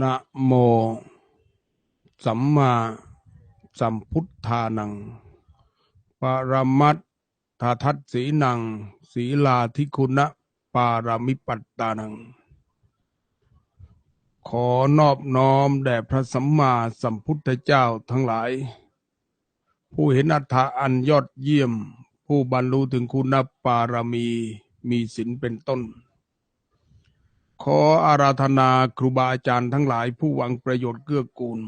นะโม สัมมาสัมพุทธานัง ปรมัตถทัตสีนังศีลาธิคุณะปารามิปัตตานัง ขอนอบน้อมแด่พระสัมมาสัมพุทธเจ้าทั้งหลาย ผู้เห็นอัตถะอันยอดเยี่ยม ผู้บรรลุถึงคุณปารมีมีศีลเป็นต้น ขออาราธนาครูบาอาจารย์ทั้งหลายผู้หวังประโยชน์เกื้อกูล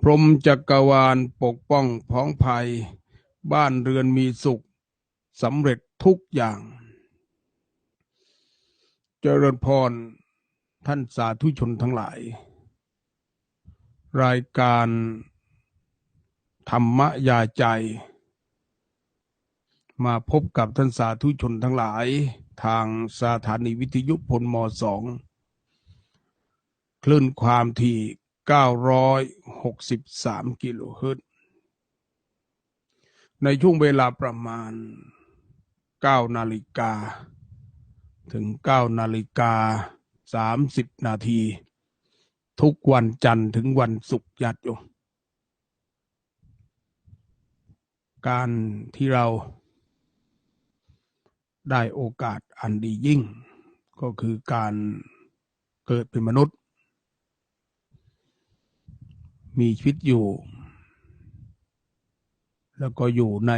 พรหมจักรวาลปกป้องพ้องภัย บ้านเรือนมีสุขสำเร็จทุกอย่าง เจริญพร ท่านสาธุชนทั้งหลาย รายการธรรมยาใจ มาพบกับท่านสาธุชนทั้งหลาย ทางสถานีวิทยุพลมสองคลื่นความถี่ 963 กิโลเฮิรตซ์ในช่วงเวลาประมาณ 9 นาฬิกา ถึง 9 นาฬิกา 30 นาที ทุกวันจันทร์ถึงวันศุกร์ญาติโยมการที่เรา ได้โอกาสอันดียิ่ง ก็คือการเกิดเป็นมนุษย์ มีชีวิตอยู่ แล้วก็อยู่ใน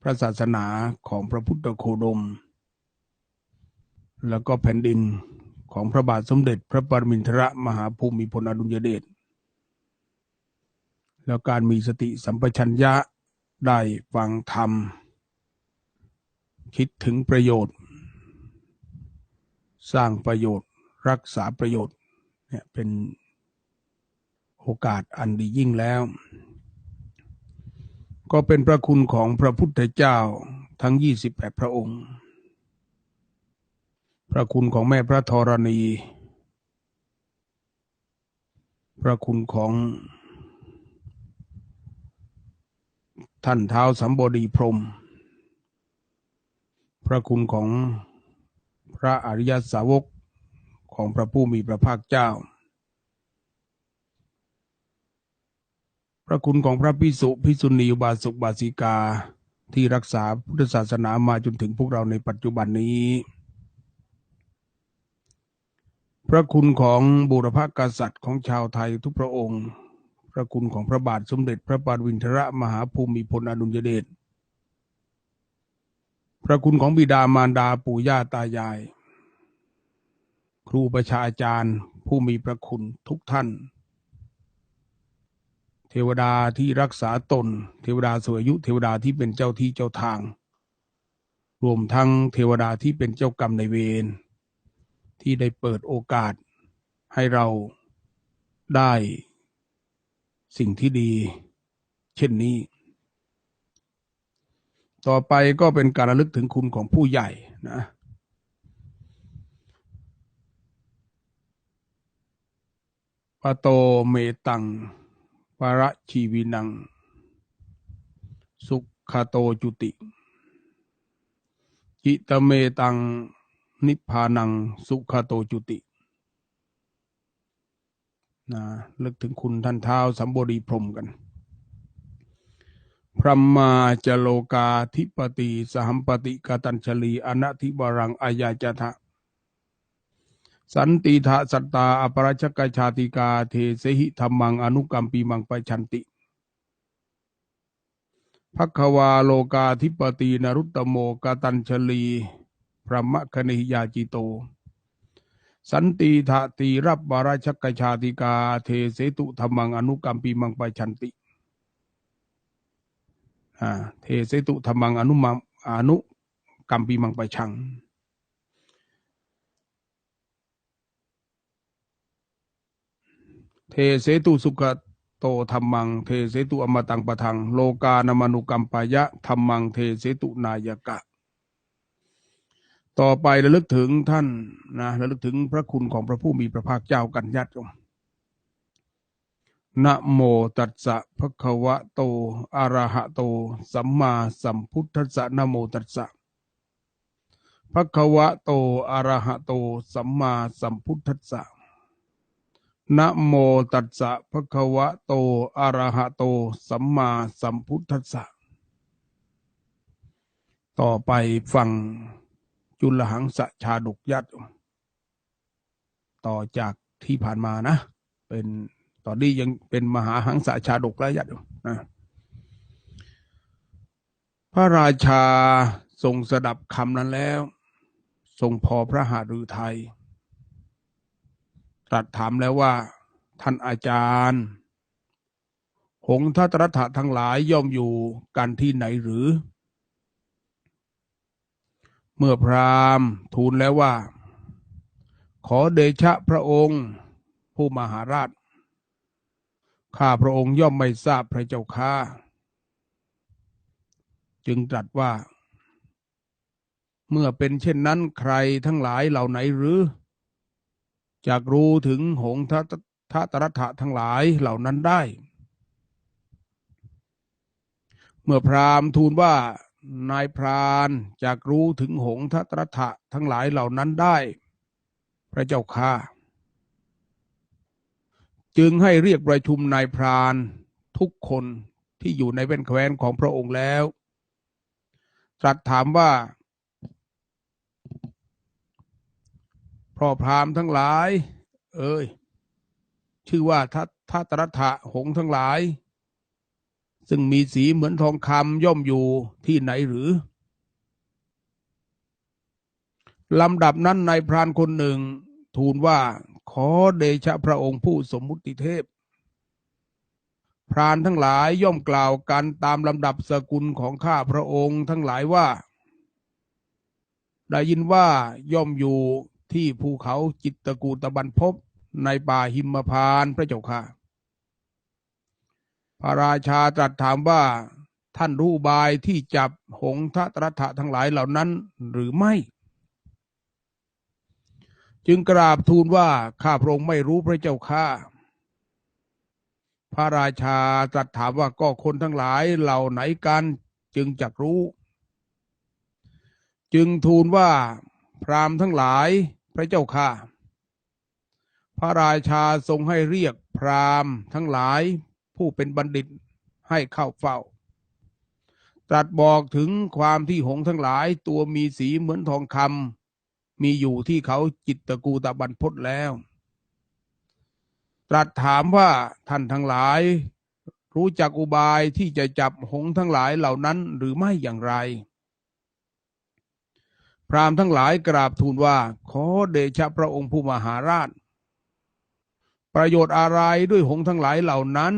พระศาสนาของพระพุทธโคดม แล้วก็แผ่นดินของพระบาทสมเด็จพระปรมินทรมหาภูมิพลอดุลยเดชแล้วการมีสติสัมปชัญญะได้ฟังธรรม คิดถึงประโยชน์ สร้างประโยชน์ รักษาประโยชน์เนี่ยเป็นโอกาสอันดียิ่งแล้ว ก็เป็นพระคุณของพระพุทธเจ้าทั้ง 28 พระองค์ พระคุณของแม่พระธรณี พระคุณของท่านเท้าสัมบดีพรม พระคุณของพระอริยสาวกของพระผู้มีพระภาคเจ้า พระคุณของพระพิสุพิสุณีบาสกบาสิกาที่รักษาพุทธศาสนามาจนถึงพวกเราในปัจจุบันนี้ พระคุณของบุรพกษัตริย์ของชาวไทยทุกพระองค์ พระคุณของพระบาทสมเด็จพระปรมินทรมหาภูมิพลอดุลยเดช พระคุณของบิดามารดาปู่ย่าตายาย ครูประชาอาจารย์ ผู้มีพระคุณทุกท่าน เทวดาที่รักษาตน เทวดาสวยอายุเทวดาที่เป็นเจ้าที่เจ้าทาง รวมทั้งเทวดาที่เป็นเจ้ากรรมในเวรที่ได้เปิดโอกาสให้เราได้สิ่งที่ดี เช่นนี้ ต่อไปก็เป็นการระลึกถึงคุณของผู้ใหญ่นะปะโตเมตังปะระชีวินัง สุขโตจุติ จิตเมตัง นิพพานัง สุขโตจุตินะลึกถึงคุณท่านเท้าสัมบดีพรมกัน พระมาจโลกาธิปติสหัมปติกตัญชลีอนัติบารังอายาจทะสันติทะสัตตาอปรชกชาติกาเทเสหิธรรมังอนุกรรมปีมังปชันติพักวาโลกาธิปตินรุตโมกตัญชลีพระมะคณิยาจิโต สันติทะตีรับบาราชกชาติกาเทเสตุธรรมังอนุกรรมปีมังปชันติ เทเสตุธรรมังอนุมังอนุกรรมปีมังปชัง เทเสตุสุขโตธรรมัง เทเสตุอมตังปะทัง โลกานามนุกรรมปายะธรรมัง เทเสตุนายกะ ต่อไประลึกถึงท่านนะระลึกถึงพระคุณของพระผู้มีพระภาคเจ้ากันญาติโยม นะโมตัสสะภะคะวะโต อะระหะโต สัมมาสัมพุทธัสสะนะโมตัสสะภะคะวะโต อะระหะโต สัมมาสัมพุทธัสสะนะโมตัสสะภะคะวะโต อะระหะโต สัมมาสัมพุทธัสสะ ต่อไปฟังจุลหังสะชาดกยัดต่อจากที่ผ่านมานะ เป็น ตอนนี้ยังเป็นมหาหังสะชาดกแล้วยัดอยู่นะพระราชาทรงสดับคำนั้นแล้ว ทรงพอพระหฤทัยตรัสถามแล้วว่า ท่านอาจารย์หงทัตรถะทั้งหลายย่อมอยู่กันที่ไหนหรือ เมื่อพราหมณ์ทูลแล้วว่า ขอเดชะพระองค์ ผู้มหาราช ข้าพระองค์ย่อมไม่ทราบพระเจ้าข้าจึงตรัสว่า เมื่อเป็นเช่นนั้นใครทั้งหลายเหล่าไหนหรือ จากรู้ถึงหงทัตทัตรถะทั้งหลายเหล่านั้นได้ เมื่อพราหมณ์ทูลว่านายพรานจากรู้ถึงหงทัตรถะทั้งหลายเหล่านั้นได้ พระเจ้าข้า จึงให้เรียกประชุมนายพรานทุกคนที่อยู่ในแว่นแคว้นของพระองค์แล้วตรัสถามว่าพ่อพรามทั้งหลาย เอ้ย ชื่อว่าทัตทัตรถะหงส์ทั้งหลาย ซึ่งมีสีเหมือนทองคำย่อมอยู่ที่ไหนหรือลำดับนั้นนายพรานคนหนึ่ง ทูลว่า ขอเดชะพระองค์ผู้สมมุติเทพ พรานทั้งหลายย่อมกล่าวกันตามลำดับสกุลของข้าพระองค์ทั้งหลายว่า ได้ยินว่าย่อมอยู่ที่ภูเขาจิตตกูตะบันพบในป่าหิมพานพระเจ้าค่ะ พระราชาตรัสถามว่าท่านรู้บายที่จับหงทัตรถะทั้งหลายเหล่านั้นหรือไม่ จึงกราบทูลว่าข้าพระองค์ไม่รู้พระเจ้าข้าพระราชาตรัสถามว่าก็คนทั้งหลายเหล่าไหนกันจึงจักรู้ จึงทูลว่าพราหมณ์ทั้งหลายพระเจ้าข้าพระราชาทรงให้เรียกพราหมณ์ทั้งหลายผู้เป็นบัณฑิตให้เข้าเฝ้า ตรัสบอกถึงความที่หงส์ทั้งหลายตัวมีสีเหมือนทองคำ มีอยู่ที่เขาจิตตกูตะบันพศแล้ว ตรัสถามว่าท่านทั้งหลาย รู้จักอุบายที่จะจับหงทั้งหลายเหล่านั้นหรือไม่อย่างไร พราหมณ์ทั้งหลายกราบทูลว่า ขอเดชะพระองค์ผู้มหาราช ประโยชน์อะไรด้วยหงทั้งหลายเหล่านั้น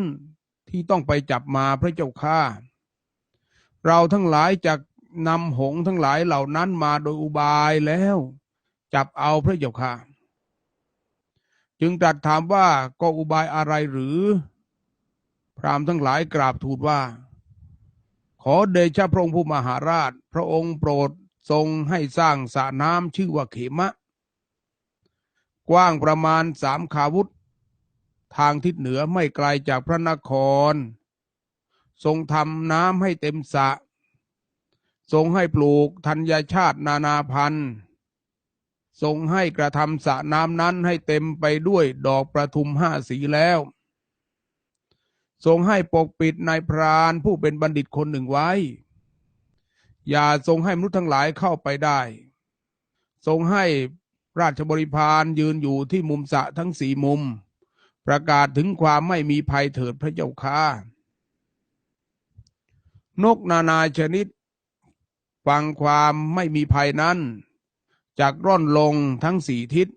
ที่ต้องไปจับมาพระเจ้าข้าเราทั้งหลายจะนำหงทั้งหลายเหล่านั้นมาโดยอุบายแล้ว จับเอาพระเจ้าข้าจึงตรัสถามว่าก็อุบายอะไรหรือ พราหมทั้งหลายกราบทูลว่า ขอเดชะพระองค์ผู้มหาราช พระองค์โปรดทรงให้สร้างสระน้ำชื่อว่าเขมะ กว้างประมาณสามขาวุธ ทางทิศเหนือไม่ไกลจากพระนคร ทรงทำน้ำให้เต็มสระทรงให้ปลูกธัญญาชาตินานาพันธุ์ ทรงให้กระทำสระน้ำนั้นให้เต็มไปด้วยดอกประทุมห้าสีแล้ว ทรงให้ปกปิดนายพรานผู้เป็นบัณฑิตคนหนึ่งไว้ อย่าทรงให้มนุษย์ทั้งหลายเข้าไปได้ ทรงให้ราชบริพารยืนอยู่ที่มุมสระทั้งสี่มุม ประกาศถึงความไม่มีภัยเถิดพระเจ้าค่านกนานาชนิด ฟังความไม่มีภัยนั้น จากร่อนลงทั้งสี่ทิศ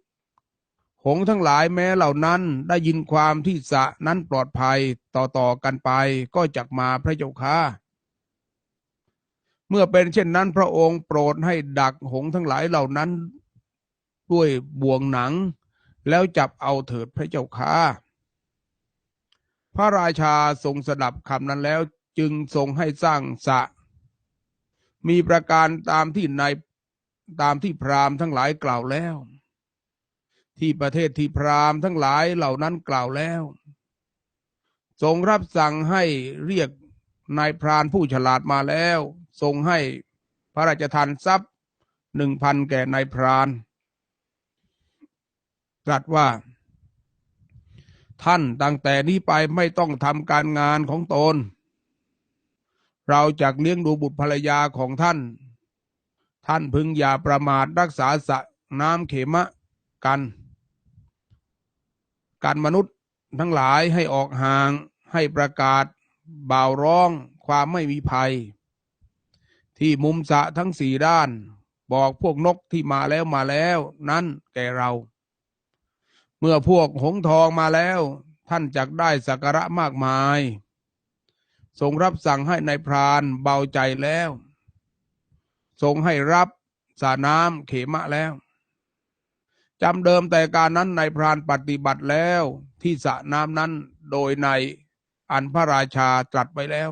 หงส์ทั้งหลายแม้เหล่านั้นได้ยินความที่สะนั้นปลอดภัยต่อๆกันไปก็จักมาพระเจ้าค่ะเมื่อเป็นเช่นนั้นพระองค์โปรดให้ดักหงส์ทั้งหลายเหล่านั้น ด้วยบ่วงหนัง แล้วจับเอาเถิดพระเจ้าค่ะพระราชาทรงสดับคำนั้นแล้วจึงทรงให้สร้างสะ มีประการตามที่ใน ตามที่พราหมณ์ทั้งหลายกล่าวแล้ว ที่ประเทศที่พราหมณ์ทั้งหลายเหล่านั้นกล่าวแล้ว ทรงรับสั่งให้เรียกนายพรานผู้ฉลาดมาแล้ว ทรงให้พระราชทานทรัพย์หนึ่งพันแก่นายพรานตรัสว่า ท่านตั้งแต่นี้ไปไม่ต้องทำการงานของตน เราจะเลี้ยงดูบุตรภรรยาของท่าน ท่านพึงอย่าประมาทรักษาสระน้ำเขมะกัน การมนุษย์ทั้งหลายให้ออกห่างให้ประกาศบ่าวร้องความไม่มีภัย ที่มุมสะทั้งสี่ด้าน บอกพวกนกที่มาแล้วมาแล้ว นั้นแก่เรา เมื่อพวกหงส์ทองมาแล้ว ท่านจักได้สักการะมากมาย ทรงรับสั่งให้ในายพรานเบาใจแล้ว ทรงให้รับสระน้ำเขมะแล้วจำเดิมแต่การนั้นในพรานปฏิบัติแล้วที่สระน้ำนั้นโดยในอันพระราชาตรัสไว้แล้ว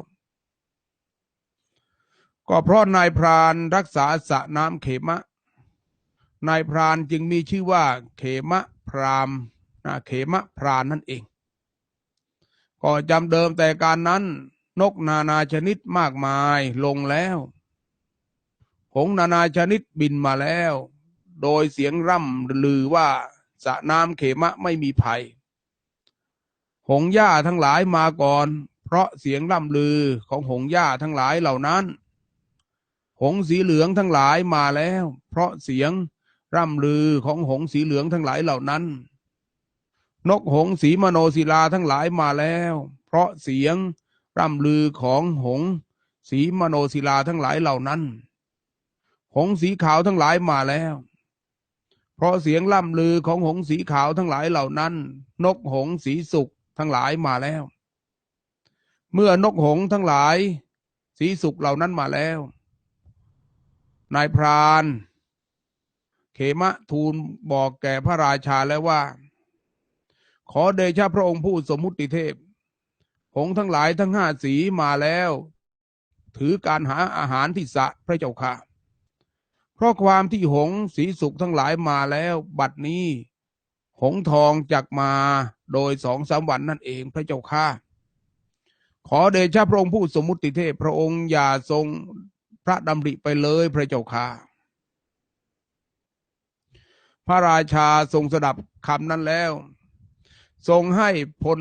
ก็เพราะนายพรานรักษาสระน้ำเขมะ นายพรานจึงมีชื่อว่าเขมะพรามนะเขมะพรานนั่นเอง ก็จำเดิมแต่การนั้นนกนานาชนิดมากมายลงแล้ว หงนานาชนิดบินมาแล้ว โดยเสียงร่ำลือว่าสระน้ำเขมะไม่มีภัย หงส์ย่าทั้งหลายมาก่อน เพราะเสียงร่ำลือของหงส์ย่าทั้งหลายเหล่านั้น หงสีเหลืองทั้งหลายมาแล้ว เพราะเสียงร่ำลือของหงสีเหลืองทั้งหลายเหล่านั้น นกหงสีมโนศิลาทั้งหลายมาแล้ว เพราะเสียงร่ำลือของหงสีมโนศิลาทั้งหลายเหล่านั้น หงสีขาวทั้งหลายมาแล้ว เพราะเสียงล่ำลือของหงสีขาวทั้งหลายเหล่านั้น นกหงสีสุกทั้งหลายมาแล้ว เมื่อนกหงทั้งหลาย สีสุกเหล่านั้นมาแล้ว นายพรานเขมะทูลบอกแก่พระราชาแล้วว่า ขอเดชะพระองค์ผู้สมมุติเทพหงทั้งหลายทั้งห้าสีมาแล้ว ถือการหาอาหารที่สะพระเจ้าค่ะ เพราะความที่หงส์สีสุกทั้งหลายมาแล้วบัดนี้ หงทองจักมาโดยสองสามวันนั่นเองพระเจ้าค่ะขอเดชะพระองค์ผู้สมมุติเทพพระองค์อย่าทรงพระดำริไปเลยพระเจ้าค่ะพระราชาทรงสดับคำนั้นแล้ว ทรงให้พล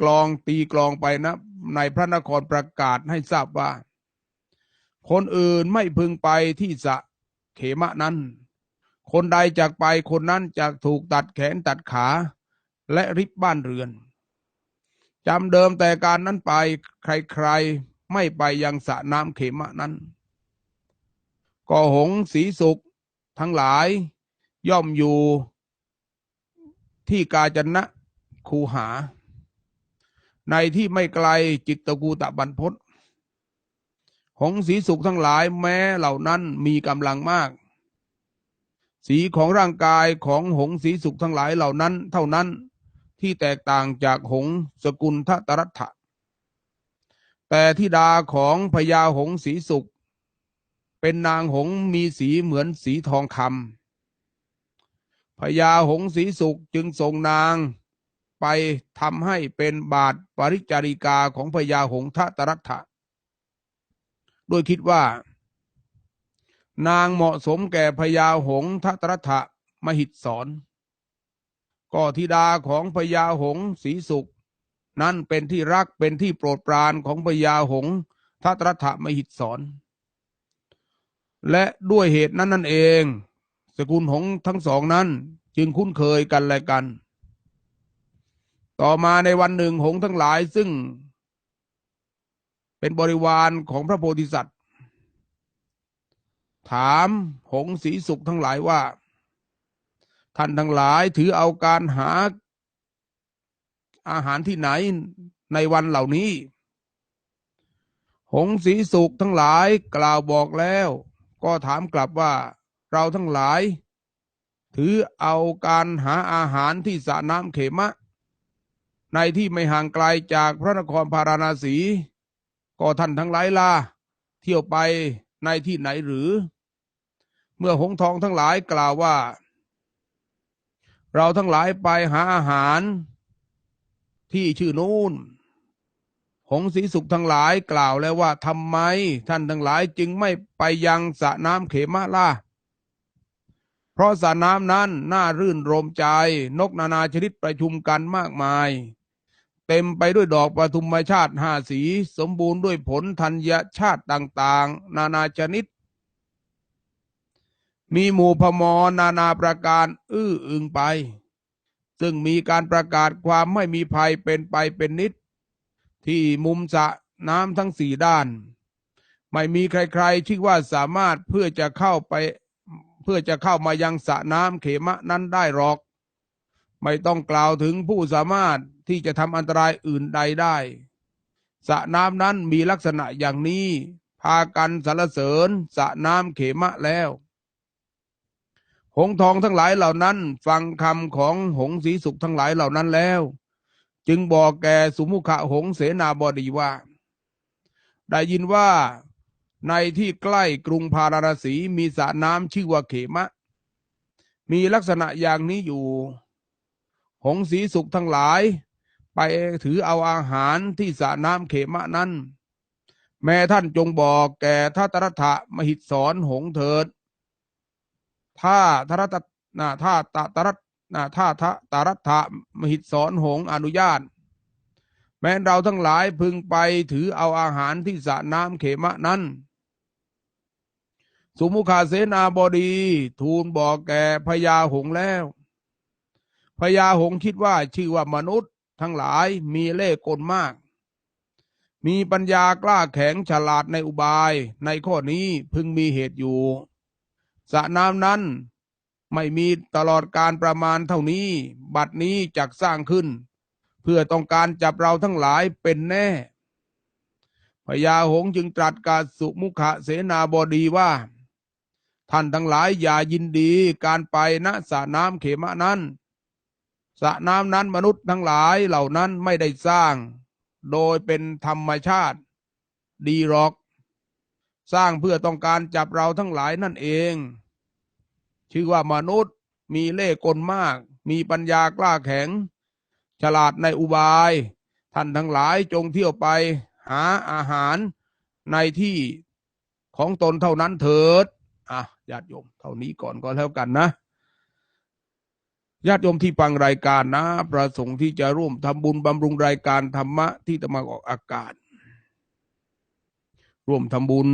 กลองตีกลองไปนะ ในพระนครประกาศให้ทราบว่า คนอื่นไม่พึงไปที่สระ เขมะนั้น คนใดจากไปคนนั้นจะถูกตัดแขนตัดขา และริบบ้านเรือนจำเดิมแต่การนั้นไปใครๆไม่ไปยังสระน้ำเขมะนั้นก็หงส์สีสุกทั้งหลายย่อมอยู่ที่กาจนะคูหา ในที่ไม่ไกลจิตตกูตะบันพศ หงสีสุกทั้งหลายแม้เหล่านั้นมีกำลังมาก สีของร่างกายของหงสีสุกทั้งหลายเหล่านั้น เท่านั้นที่แตกต่างจากหงสกุลทตรัฐะแต่ธิดาของพญาหงสีสุกเป็นนางหงมีสีเหมือนสีทองคำพญาหงสีสุกจึงส่งนางไปทำให้เป็นบาทปริจาริกาของพญาหงทตรัฐะ โดยคิดว่า นางเหมาะสมแก่พญาหงส์ทตรัฐะมหิตสอนก็ธิดาของพญาหงส์สีสุกนั่นเป็นที่รักเป็นที่โปรดปรานของพญาหงส์ทตรัฐะมหิตสอนและด้วยเหตุนั้นนั่นเอง สกุลหงทั้งสองนั้นจึงคุ้นเคยกันและกัน ต่อมาในวันหนึ่งหงส์ทั้งหลายซึ่ง เป็นบริวารของพระโพธิสัตว์ ถามหงส์สีสุขทั้งหลายว่า ท่านทั้งหลายถือเอาการหาอาหารที่ไหนในวันเหล่านี้ หงส์สีสุขทั้งหลายกล่าวบอกแล้ว ก็ถามกลับว่าเราทั้งหลาย ถือเอาการหาอาหารที่สระน้ำเขมะ ในที่ไม่ห่างไกลจากพระนครพาราณสี ก็ท่านทั้งหลายล่ะเที่ยวไปในที่ไหนหรือ เมื่อหงทองทั้งหลายกล่าวว่า เราทั้งหลายไปหาอาหาร ที่ชื่อนูนหงสีสุขทั้งหลายกล่าวแล้วว่าทำไมท่านทั้งหลายจึงไม่ไปยังสระน้ำเขมะล่ะเพราะสระน้ำนั้นน่ารื่นรมใจ นกนานาชนิดประชุมกันมากมาย เต็มไปด้วยดอกปทุมชาติห้าสี สมบูรณ์ด้วยผลธัญชาติต่าง ๆ นานาชนิด มีหมู่พมรนานาประการอื้ออึงไป ซึ่งมีการประกาศความไม่มีภัยเป็นไปเป็นนิด ที่มุมสระน้ำทั้งสี่ด้าน ไม่มีใครๆชื่ว่าสามารถเพื่อจะเข้าไป เพื่อจะเข้ามายังสระน้ำเขมะนั้นได้หรอก ไม่ต้องกล่าวถึงผู้สามารถ ที่จะทำอันตรายอื่นใดได้สระน้ำนั้นมีลักษณะอย่างนี้ พากันสรรเสริญสระน้ำเขมะแล้ว หงทองทั้งหลายเหล่านั้น ฟังคำของหงสีสุขทั้งหลายเหล่านั้นแล้ว จึงบอกแก่สุมุขะหงเสนาบดีว่า ได้ยินว่าในที่ใกล้กรุงพาราณสีมีสระน้ำชื่อว่าเขมะ มีลักษณะอย่างนี้อยู่ หงสีสุขทั้งหลาย ไปถือเอาอาหารที่สระน้ำเขมะนั้น แม่ท่านจงบอกแก่ทัตรัฐะมหิตสอนหงเถิด ถ้าทรัตนะถ้าตตรัตนะถ้าทะตรัฐะมหิตสอนหงอนุญาต แม้เราทั้งหลายพึงไปถือเอาอาหารที่สระน้ำเขมะนั้นสุมุขาเสนาบดี ทูลบอกแก่พญาหงแล้วพญาหงคิดว่าชื่อว่ามนุษย์ ทั้งหลายมีเล่กลมาก มีปัญญากล้าแข็งฉลาดในอุบายในข้อนี้พึงมีเหตุอยู่สระน้ำนั้นไม่มีตลอดการประมาณเท่านี้ บัดนี้จักสร้างขึ้น เพื่อต้องการจับเราทั้งหลายเป็นแน่พญาหงจึงตรัสกับสุมุขเสนาบดีว่า ท่านทั้งหลายอย่ายินดีการไปณสระน้ำเขมะนั้น สระน้ำนั้นมนุษย์ทั้งหลายเหล่านั้นไม่ได้สร้าง โดยเป็นธรรมชาติดีหรอก สร้างเพื่อต้องการจับเราทั้งหลายนั่นเอง ชื่อว่ามนุษย์มีเล่ห์กลมาก มีปัญญากล้าแข็ง ฉลาดในอุบาย ท่านทั้งหลายจงเที่ยวไป หาอาหารในที่ของตนเท่านั้นเถิด อะญาติโยมเท่านี้ก่อนก็แล้วกันนะ ญาติโยมที่ฟังรายการนะ ประสงค์ที่จะร่วมทำบุญบำรุงรายการธรรมะที่จะมาออกอากาศ ร่วมทำบุญ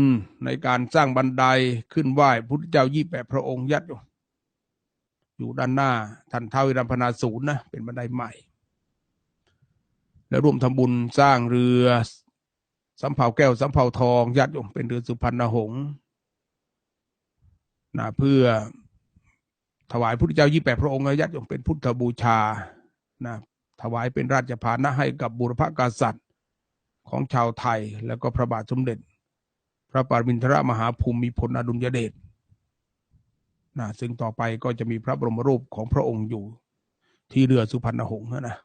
ในการสร้างบันไดขึ้นไหว้พุทธเจ้ายี่แปดพระองค์ญาติโยมอยู่ด้านหน้าท่านเท้าวิรัมพนาศูนย์นะเป็นบันไดใหม่ และร่วมทำบุญสร้างเรือสำเภาแก้วสำเภาทองญาติโยมเป็นเรือสุพรรณหงษ์นะเพื่อ ถวายพุทธเจ้ายี่แปดพระองค์และญาติโยมเป็นพุทธบูชานะถวายเป็นราชพานะให้กับบุรพกษัตริย์ของชาวไทยแล้วก็พระบาทสมเด็จ พระปรมินทรมหาภูมิพลอดุลยเดชนะซึ่งต่อไปก็จะมีพระบรมรูปของพระองค์อยู่ ที่เรือสุพรรณหงษ์นะ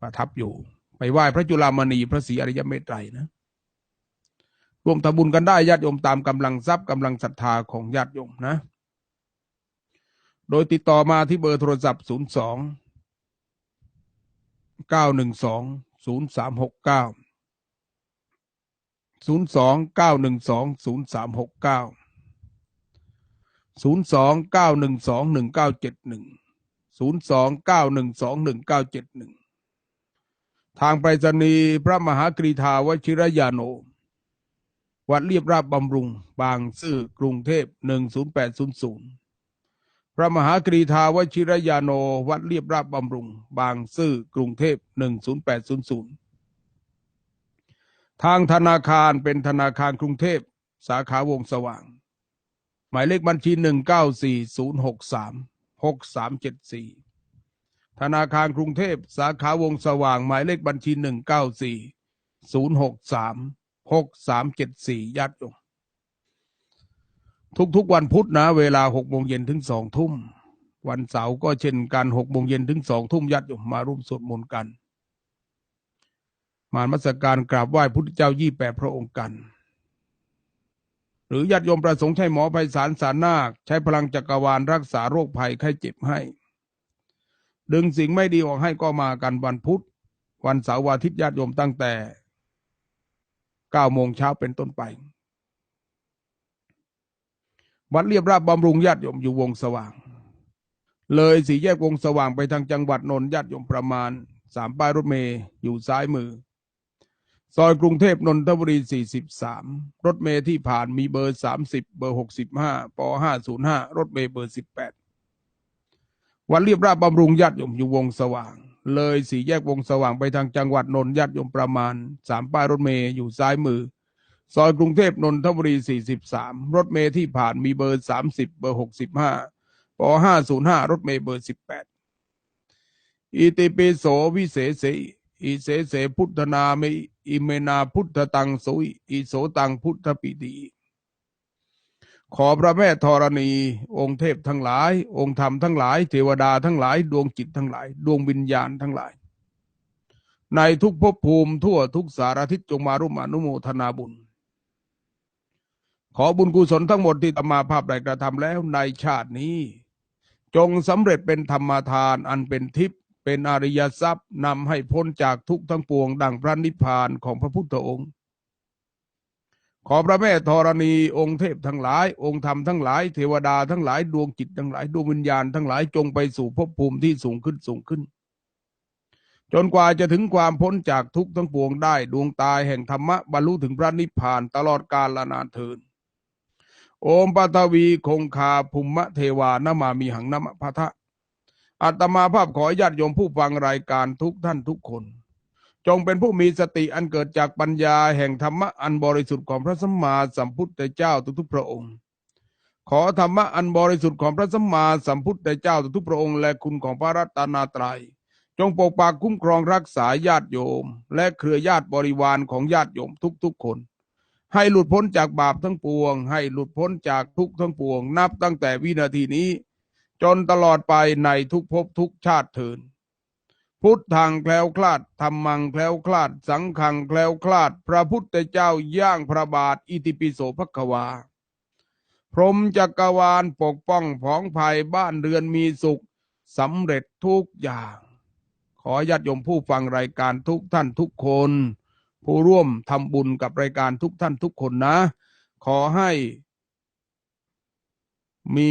ประทับอยู่ ไปไหว้พระจุลามณีพระศรีอริยเมตไตรนะรวมทำบุญกันได้ญาติโยมตามกำลังทรัพย์กำลังศรัทธาของญาติโยมนะ โดยติดต่อมาที่เบอร์โทรศัพท์ 0 2 9 1 2 0 3 6 9 0 2 9 1 2 0 3 6 9 0 2 9 1 2 1 9 7 1 0 2 9 1 2 1 9 7 1 ทางไปรษณีย์พระมหากรีธาวชิรยาโน วัดเรียบราบบำรุง บางซื่อกรุงเทพ 10800 ระมหากรีธาวชิรยาโนวัดเรียบราบบำรุง บางซื่อกรุงเทพ 10800 ทางธนาคารเป็นธนาคารกรุงเทพ สาขาวงสว่าง หมายเลขบัญชีหนึ่งเก้าสี่ศูนย์หกสามหกสามเจ็ดสี่ธนาคารกรุงเทพ สาขาวงสว่าง หมายเลขบัญชีหนึ่งเก้าสี่ศูนย์หกสามหกสามเจ็ดสี่ญาติโยม ทุกๆวันพุธนะ เวลาหกโมงเย็นถึงสองทุ่ม วันเสาร์ก็เช่นกันหกโมงเย็นถึงสองทุ่มญาติโยมมาร่วมสวดมนต์กัน มานมัสการกราบไหว้พุทธเจ้ายี่แปดพระองค์กัน หรือญาติโยมประสงค์ใช้หมอไพศาลสารนาค ใช้พลังจักรวาลรักษาโรคภัยไข้เจ็บให้ ดึงสิ่งไม่ดีออกให้ก็มากันวันพุธ วันเสาร์วันอาทิตย์ญาติโยมตั้งแต่เก้าโมงเช้าเป็นต้นไป วัดเรียบราบบำรุงญาติโยมอยู่วงสว่าง เลยสี่แยกวงสว่างไปทางจังหวัดนนท์ญาติโยมประมาณสามป้ายรถเมย์อยู่ซ้ายมือ ซอยกรุงเทพนนทบุรี 43 รถเมย์ที่ผ่านมีเบอร์ 30 เบอร์ 65ป505 รถเมย์เบอร์ 18 วันเรียบราบบำรุงญาติโยมอยู่วงสว่าง เลยสี่แยกวงสว่างไปทางจังหวัดนนท์ญาติโยมประมาณสามป้ายรถเมย์อยู่ซ้ายมือ ซอยกรุงเทพนนทบุรี 43 รถเมย์ที่ผ่านมีเบอร์ 30 เบอร์ 65ป505 รถเมย์เบอร์ 18 อิติปิโสวิเศษอิเสเสพุทธนามิอิเมนาพุทธตังสุยอิโสตังพุทธปิติขอพระแม่ธรณี องค์เทพทั้งหลาย องค์ธรรมทั้งหลาย เทวดาทั้งหลาย ดวงจิตทั้งหลาย ดวงวิญญาณทั้งหลาย ในทุกภพภูมิทั่วทุกสารทิศจงมาร่วมอนุโมทนาบุญ ขอบุญกุศลทั้งหมดที่ตมาภาพได้กระทำแล้วในชาตินี้ จงสำเร็จเป็นธรรมทานอันเป็นทิพย์เป็นอริยทรัพย์นำให้พ้นจากทุกทั้งปวง ดังพระนิพพานของพระพุทธองค์ ขอพระแม่ธรณีองค์เทพทั้งหลาย องค์ธรรมทั้งหลาย เทวดาทั้งหลายดวงจิตทั้งหลายดวงวิญญาณทั้งหลายจงไปสู่ภพภูมิที่สูงขึ้นสูงขึ้นจนกว่าจะถึงความพ้นจากทุกข์ทั้งปวงได้ ดวงตาแห่งธรรมะบรรลุถึงพระนิพพานตลอดกาลนานเทิน โอมปัตวีคงคาภุมมะเทวานามามีหังนามพะทะอาตมาภาพขอญาติโยมผู้ฟังรายการทุกท่านทุกคน จงเป็นผู้มีสติอันเกิดจากปัญญาแห่งธรรมะอันบริสุทธิ์ของพระสัมมาสัมพุทธเจ้าทุกๆพระองค์ ขอธรรมะอันบริสุทธิ์ของพระสัมมาสัมพุทธเจ้าทุกๆพระองค์ และคุณของพระรัตนตรัยจงปกปักคุ้มครองรักษาญาติโยม และเครือญาติบริวารของญาติโยมทุกๆคน ให้หลุดพ้นจากบาปทั้งปวง ให้หลุดพ้นจากทุกทั้งปวง นับตั้งแต่วินาทีนี้ จนตลอดไปในทุกภพทุกชาติเถินพุทธังแคล้วคลาดธรรมังแคล้วคลาด สังฆังแคล้วคลาด พระพุทธเจ้าย่างพระบาท อิติปิโสภควา พรหมจักรวาลปกป้องผองภัยบ้านเรือนมีสุขสำเร็จทุกอย่าง ขอญาติโยมผู้ฟังรายการทุกท่านทุกคน ผู้ร่วมทำบุญกับรายการทุกท่านทุกคนนะ ขอให้มี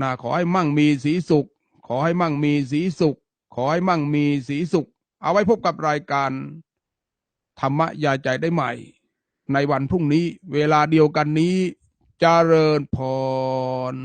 นะขอให้มั่งมีสีสุข ขอให้มั่งมีสีสุข ขอให้มั่งมีสีสุข เอาไว้พบกับรายการ ธรรมะยาใจได้ใหม่ ในวันพรุ่งนี้ เวลาเดียวกันนี้เจริญพร